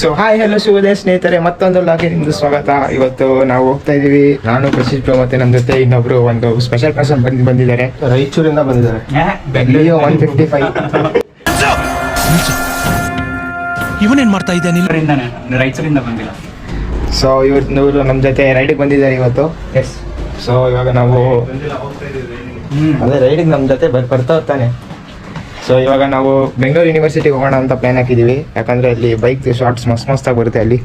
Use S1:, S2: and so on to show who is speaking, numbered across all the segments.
S1: So hi hello ಶುಭೋದಯ ಸ್ನೇಹಿತರೆ. ಮತ್ತೊಂದು ಲಾಗೆ ನಿಮ್ದು ಸ್ವಾಗತ. ಇವತ್ತು ನಾವು ಹೋಗ್ತಾ ಇದೀವಿ ನಾನು ಪ್ರಶಿತ್ ಪ್ರೋ ಮತ್ತೆ ನಮ್ಮ ಜೊತೆ ಇನ್ನೊಬ್ರು ಒಂದು ಸ್ಪೆಷಲ್ ಪರ್ಸನ್ ಬಂದು ಬಂದಿದ್ದಾರೆ. ರಾಯಚೂರಿಂದ ಬಂದಿದ್ದಾರೆ. ಬೆಂಗಳೂರು. ಒನ್ ಫಿಫ್ಟಿ ಫೈವ್
S2: ಇವನೇನ್ ಮಾಡ್ತಾ ಇದ್ದಾನೆ
S3: ರಾಯಚೂರಿಂದ ಬಂದಿಲ್ಲ.
S1: ಸೊ ಇವತ್ತು ಇವರು ನಮ್ಮ ಜೊತೆ ರೈಡಿಗೆ ಬಂದಿದ್ದಾರೆ ಇವತ್ತು. ಎಸ್ ಸೊ ಇವಾಗ ನಾವು ಅದೇ ರೈಡಿಗೆ ನಮ್ಮ ಜೊತೆ ಬರ್ ಬರ್ತಾ ಹೋಗ್ತಾನೆ. ಸೊ ಇವಾಗ ನಾವು ಬೆಂಗಳೂರು ಯೂನಿವರ್ಸಿಟಿಗೆ ಹೋಗೋಣ ಅಂತ ಪ್ಲಾನ್ ಹಾಕಿದ್ದೀವಿ ಯಾಕಂದರೆ ಅಲ್ಲಿ ಬೈಕ್ ಶಾರ್ಟ್ಸ್ ಮಸ್ತ್ ಮಸ್ತಾಗಿ ಬರುತ್ತೆ ಅಲ್ಲಿ.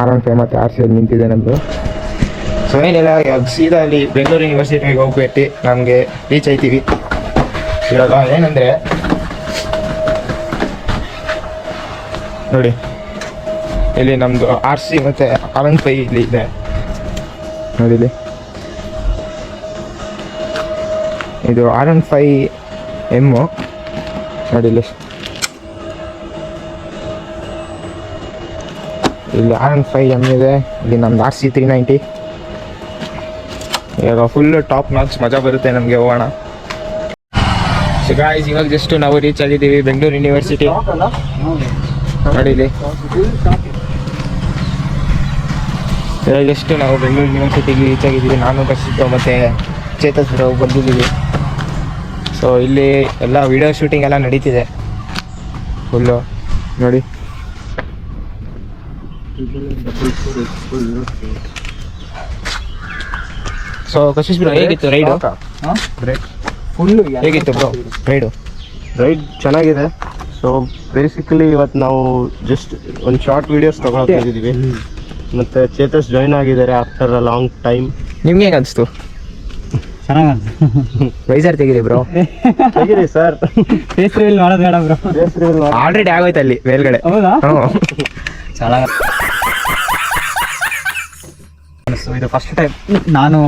S1: ಆರ್ ಒನ್ ಫೈವ್ ಮತ್ತು ಆರ್ ಸಿ ನಿಂತಿದೆ ನಮ್ಮದು ಸೊ ಏನಿಲ್ಲ, ಇವಾಗ ಸೀದಾ ಅಲ್ಲಿ ಬೆಂಗಳೂರು ಯೂನಿವರ್ಸಿಟಿಗೆ ಹೋಗ್ಬಿಟ್ಟು ನಮಗೆ ರೀಚ್ ಆಯ್ತೀವಿ ಇವಾಗ ಏನಂದರೆ, ನೋಡಿ, ಇಲ್ಲಿ ನಮ್ಮದು ಆರ್ ಸಿ ಮತ್ತು ಆರ್ ಒನ್ ಫೈವ್ ಇಲ್ಲಿ ಇದೆ. ನೋಡಿ ಇಲ್ಲಿ. ಇದು ಆರ್ ಒನ್ ಫೈ ಎಮ್ಮು. ನೋಡಿ ಇಲ್ಲಿ. ಇಲ್ಲಿ ಆರ್ ಎನ್ ಫೈವ್ ಎಂ ಇದೆ. ಇಲ್ಲಿ ನಮ್ದು ಆರ್ ಸಿ ತ್ರೀ ನೈಂಟಿ ಇವಾಗ ಫುಲ್ ಟಾಪ್ ನಾಚ್ ಮಜಾ ಬರುತ್ತೆ ನಮಗೆ ಹೋಗೋಣ. ಗಾಯ್ಸ್ ಇವಾಗ ಜಸ್ಟ್ ನಾವು ರೀಚ್ ಆಗಿದ್ದೀವಿ ಬೆಂಗಳೂರು ಯೂನಿವರ್ಸಿಟಿ ನೋಡಿ ಇಲ್ಲಿ. ಇವಾಗ ಜಸ್ಟ್ ನಾವು ಬೆಂಗಳೂರು ಯೂನಿವರ್ಸಿಟಿಗೆ ರೀಚ್ ಆಗಿದ್ದೀವಿ. ನಾನು ಕಸಿದ್ದು ಮತ್ತೆ ಚೇತಸ್ ಬಂದಿದ್ದೀವಿ. ಸೊ ಇಲ್ಲಿ ಎಲ್ಲ ವಿಡಿಯೋ ಶೂಟಿಂಗ್ ಎಲ್ಲ ನಡೀತಿದೆ. ಫುಲ್ಲು ನೋಡಿ. ಸೊ ಕಶಿಶ್ ಬ್ರೋ ಹೇಗಿತ್ತು ರೈಡು
S4: ಫುಲ್ಲು
S1: ಹೇಗಿತ್ತು ಬ್ರೋ ರೈಡು
S4: ರೈಡ್ ಚೆನ್ನಾಗಿದೆ. ಸೊ ಬೇಸಿಕಲಿ ಇವತ್ತು ನಾವು ಜಸ್ಟ್ ಒಂದು ಶಾರ್ಟ್ ವಿಡಿಯೋಸ್ ತಗೊಳ್ತಾ ಇದ್ದೀವಿ ಮತ್ತೆ ಚೇತಸ್ ಜಾಯ್ನ್ ಆಗಿದ್ದಾರೆ ಆಫ್ಟರ್ ಅ ಲಾಂಗ್ ಟೈಮ್
S1: ನಿಮ್ಗೆ ಹೆಂಗೆ ಅನಿಸ್ತು? ವೈಸರ್ ತೆಗೀರಿ ಬ್ರೋ
S4: ತೆಗಿರಿ ಸರ್
S3: ಫೇಸ್ ರಿವೀಲ್ ಮಾಡೋದು ಬೇಡ ಬ್ರೋ
S1: ಆಲ್ರೆಡಿ ಆಗೋಯ್ತು ಅಲ್ಲಿ ಮೇಲ್ಗಡೆ.
S3: ಹೌದಾ? ಚೆನ್ನಾಗಿ ಇದು ಫಸ್ಟ್ ಟೈಮ್ ನಾನು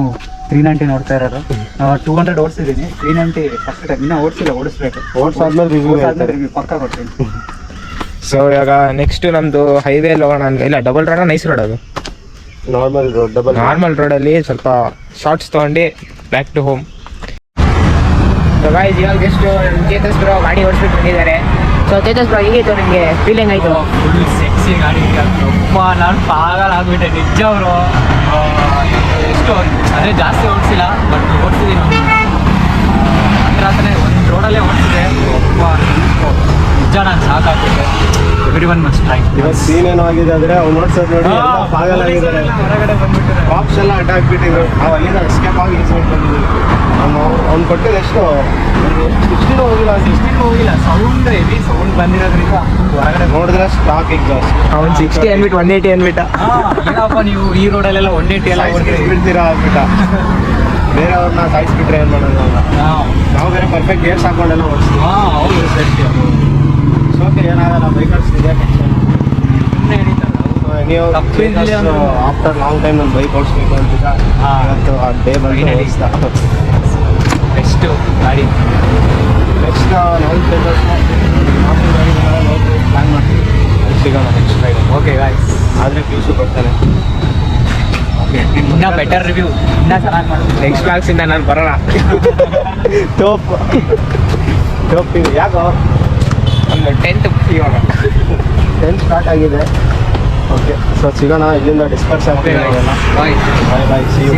S3: ತ್ರೀ ನೈಂಟಿ ನೋಡ್ತಾ ಇರೋದು. ಟೂ ಹಂಡ್ರೆಡ್ ಓಡಿಸಿದ್ದೀನಿ. ತ್ರೀ ನೈಂಟಿ ಫಸ್ಟ್ ಟೈಮ್ ಇನ್ನೂ ಓಡಿಸಿಲ್ಲ ಓಡಿಸ್ಬೇಕು.
S4: ಓಡಿಸಾದ್ಮೇಲೆ ರಿವ್ಯೂ
S3: review ಪಕ್ಕ ಕೊಡ್ತೀನಿ.
S1: ಸೊ ಇವಾಗ ನೆಕ್ಸ್ಟ್ ನಮ್ದು ಹೈವೇ ಹೋಗೋಣ ಇಲ್ಲ ಡಬಲ್ ರೋಡ ನೈಸ್ ರೋಡ್ ಅದು.
S4: ನಾರ್ಮಲ್ ರೋಡ್ ಡಬಲ್
S1: ನಾರ್ಮಲ್ ರೋಡಲ್ಲಿ ಸ್ವಲ್ಪ ಶಾರ್ಟ್ಸ್ ತಗೊಂಡಿ ಬ್ಯಾಕ್ ಟು ಹೋಮ್ ಗಾಯ್ಸ್ ಇವಾಗ ಎಷ್ಟು ಚೇತಸ್ ಬ್ರೋ ಗಾಡಿ ಓಡಿಸ್ಬಿಟ್ಟು ಬಂದಿದ್ದಾರೆ. ಸೊ ಚೇತಸ್ ಬ್ರೋ ಹೇಗಿತ್ತು ನಿಮಗೆ? ಫೀಲಿಂಗ್ ಆಯಿತು?
S3: ಫುಲ್ ಸೆಕ್ಸಿ ಗಾಡಿ ಅಪ್ಪ ನಾನು ಪಾಗಲ್ ಆಗ್ಬಿಟ್ಟೆ. ನಿಜ ಅವರು ಎಷ್ಟು ಅಂದರೆ ಜಾಸ್ತಿ ಓಡಿಸಿಲ್ಲ ಬಟ್ ಓಡಿಸಿದ್ದೀನಿ. ಹತ್ರ ಹತ್ರನೇ ಒಂದು ರೋಡಲ್ಲೇ ಓಡಿಸಿದೆ ಅಪ್ಪ ನಿಜ ನಾನು ಸಾಕಾಗ್ಬಿಟ್ಟೆ ಎವ್ರಿ ಒನ್ ಮಸ್ಟ್ ಲೈಕ್
S4: ಇವತ್ತು ಸೀನ್ ಏನೋ ಆಗಿದೆ ಅಂದ್ರೆ ಅವ್ನು ನೋಡ್ಸೋದು ನೋಡಿ ಎಲ್ಲ ಪಾಗಲ್ ಆಗಿದ್ದಾರೆ
S3: ಹೊರಗಡೆ ಬಂದ್ಬಿಟ್ಟಿದ್ದಾರೆ
S4: ಕಾಪ್ಸ್ ಎಲ್ಲ ಅಟ್ಯಾಕ್ ಬಿಟ್ಟಿದ್ರು. ನಾವು ಅಲ್ಲಿಂದ ಎಸ್ಕೇಪ್ ಆಗಿ ಈಸ್ಕೊಂಡು ಬಂದಿದೆ. ಅವ್ನು ಅವ್ನು ಕೊಟ್ಟಿದ್ದು ಎಷ್ಟು? ಸಿಕ್ಸ್ಟಿನ ಹೋಗಿಲ್ಲ
S3: ಸಿಕ್ಸ್ಟೀನ್ ಹೋಗಿಲ್ಲ. ಸೌಂಡ್ ಹೆವಿ ಸೌಂಡ್ ಬಂದಿರೋದ್ರಿಂದ ಹೊರಗಡೆ
S4: ನೋಡಿದ್ರೆ ಸ್ಟಾಕ್ ಎಕ್ಸಾಸ್ಟ್
S1: ಅವ್ನು ಸಿಕ್ಸ್ಟಿ ಅನ್ಬಿಟ್ಟು ಒನ್ ಏಯ್ಟಿ ಅನ್ಬಿಟ್ಟ
S3: ಏನಪ್ಪ ನೀವು ಈ ರೋಡಲ್ಲೆಲ್ಲ ಒನ್ ಏಯ್ಟಿ ಎಲ್ಲ
S4: ಬಿಡ್ತೀರಾ ಆಗ್ಬಿಟ್ಟ ಬೇರೆಯವ್ರನ್ನ ಸಾಯಿಸ್ಬಿಟ್ರೆ ಏನ್ ಮಾಡೋದು? ಅಂತ. ನಾವು ಬೇರೆ ಪರ್ಫೆಕ್ಟ್ ಗೇರ್ಸ್ ಹಾಕೊಂಡೆಲ್ಲ ಓಡಿಸ್ತೀವಿ.
S3: ಹಾ ಹೌದು ಸರಿ
S4: ಸೋಕೆ ಏನಾಗಲ್ಲ ಬೈಕರ್ಸ್ ಇದೆ
S3: ಸುಮ್ಮನೆ ಹಿಡಿತಾರೆ
S4: ನೀವು ಆಫ್ಟರ್ ಲಾಂಗ್ ಟೈಮ್ ನಾನು ಬೈಕ್ ಓಡಿಸ್ಬೇಕು ಅಂತ
S3: ಹಾ.
S4: ಇವತ್ತು ಆ ಡೇ ಬಂದು
S3: Finally. ನೆಕ್ಸ್ಟು ಗಾಡಿ.
S4: ನೆಕ್ಸ್ಟ್ ನೈನ್ ಪೇಪರ್ಸ್ ಪ್ಲಾನ್ ಮಾಡ್ತೀವಿ. ಸಿಗೋಣ ನೆಕ್ಸ್ಟ್ ಫ್ರೈಡೆ
S3: ಓಕೆ ಗಾಯ್ಸ್
S4: ಆದರೆ ಪೀಸು ಬರ್ತಾನೆ
S3: ಇನ್ನ ಬೆಟರ್ ರಿವ್ಯೂ ಇನ್ನ ಚೆನ್ನಾಗಿ ಮಾಡೋದು
S1: ನೆಕ್ಸ್ಟ್ ಬ್ಲಾಗ್ಸಿಂದ ನಾನು ಬರೋಣ.
S4: ಟೋಪ್ ಟೋಪ್ ಯಾಕೋ?
S1: ಒಂದು ಟೆಂತ್ ಇವಾಗ.
S4: ಟೆನ್ ಸ್ಟಾರ್ಟ್ ಆಗಿದೆ. ಓಕೆ ಸೊ ಸಿಗೋಣ ಇಲ್ಲಿಂದ ಡಿಸ್ಕಸ್ ಆಗ್ತೀವಿ.
S3: ಬಾಯ್
S4: ಬಾಯ್ ಬಾಯ್ ಸಿ ಯು